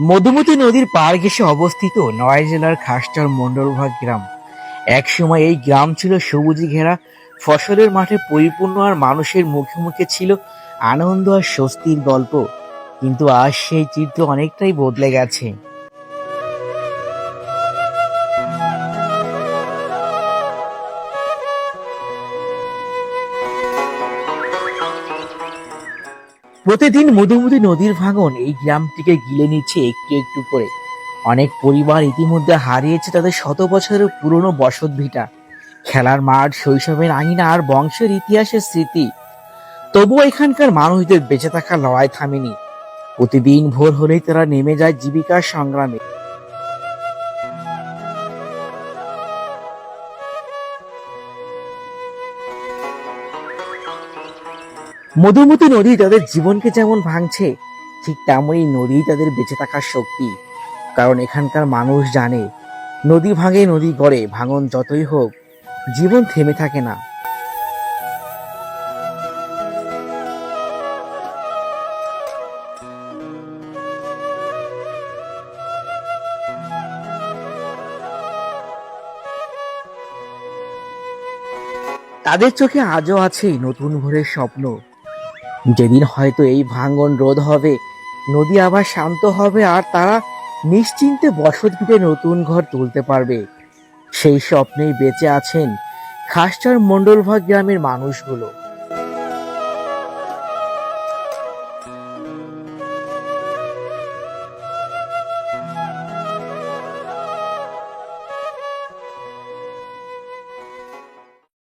মধুমতি নদীর পাড় ঘেসে অবস্থিত নয় জেলার খাসটার মন্ডলভাগ গ্রাম। এক সময় এই গ্রাম ছিল সবুজে ঘেরা, ফসলের মাঠে পরিপূর্ণ আর মানুষের মুখে মুখে ছিল আনন্দ আর স্বস্তির গল্প। কিন্তু আজ সেই চিত্র অনেকটাই বদলে গেছে। প্রতিদিন মধুমতি নদীর ভাঙন এই গ্রামটিকে গিলে নিচ্ছে একটু একটু করে। অনেক পরিবার ইতিমধ্যে হারিয়েছে তাদের শত বছরের পুরনো বসত ভিটা। খেলার মাঠ, শৈশবের আঙিনা আর বংশের ইতিহাসের স্মৃতি। তবুও এখানকার মানুষদের বেঁচে থাকা লড়াই থামেনি। প্রতিদিন ভোর হলেই তারা নেমে যায় জীবিকার সংগ্রামে। মধুমতি নদী তাদের জীবনকে যেমন ভাঙছে, ঠিক তেমনই নদী তাদের বেঁচে থাকার শক্তি। কারণ এখানকার মানুষ জানে, নদী ভাঙে নদী গড়ে, ভাঙন যতই হোক, জীবন থেমে থাকে না। তাদের চোখে আজও আছে নতুন ভোরের স্বপ্ন। যেদিন হয়তো এই ভাঙ্গন রোধ হবে, নদী আবার শান্ত হবে আর তারা নিশ্চিন্তে বসত ভিটে নতুন ঘর তুলতে পারবে। সেই স্বপ্নেই বেঁচে আছেন খাসটার মণ্ডলভাগ গ্রামের মানুষগুলো।